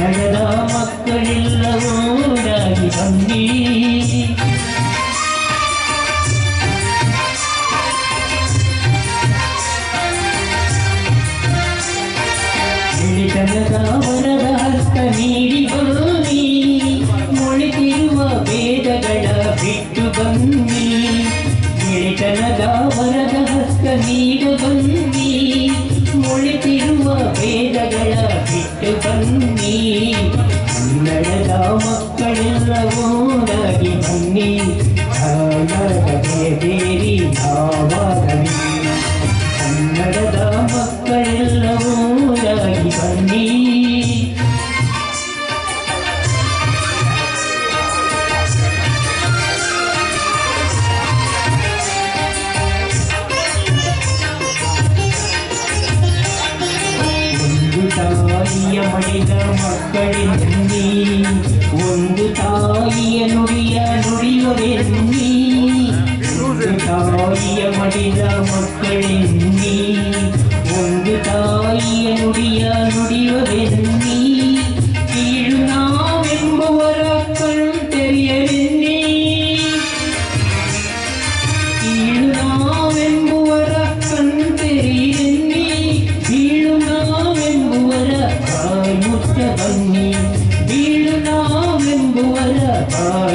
ನಗರ ಮಕ್ಕಳೆಲ್ಲ ಓಡಾಗಿ ಬನ್ನಿ. ವನದ ಹಸ್ತ ನೀಡಿ ಬನ್ನಿ ಮುಳಿತಿರುವ ಭೇದಗಳ ಬಿಟ್ಟು ಬನ್ನಿ. لَهُ لَكِنِّي ಒಂದು ತಾಯಿಯ ಮಡಿದ ಮಕ್ಕಳೆನ್ನಿ ಒಂದು ತಾಯಿಯ ನುಡಿಯ ನುಡಿಯುವೆನ್ನಿ ಒಂದು ತಾಯಿಯ ಮಡಿದ ಮಕ್ಕಳೆನ್ನಿ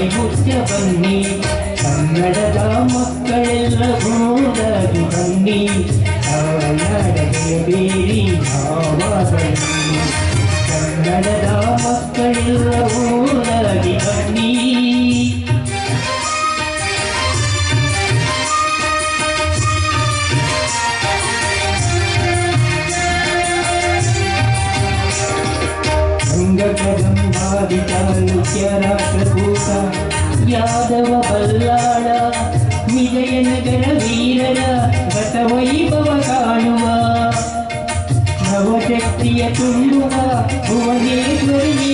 ಬಾಯಿ ಮುಚ್ಚ ಬನ್ನಿ ಕನ್ನಡದ ಮಕ್ಕಳೆಲ್ಲ ಹೋದಾಗಿ ಬನ್ನಿ ಕನ್ನಡಗೆ ಬೇರಿ ಭಾವ ಬನ್ನಿ ಕನ್ನಡದ ಮಕ್ಕಳೆಲ್ಲ ಹೋದಾಗಿ ಬನ್ನಿ பிரபுசா யாதவ பல்லாள விஜய நகர வீரர ரத வைபவ காணுவா. நவசக்திய துள்ளுவா புவனேஸ்வரி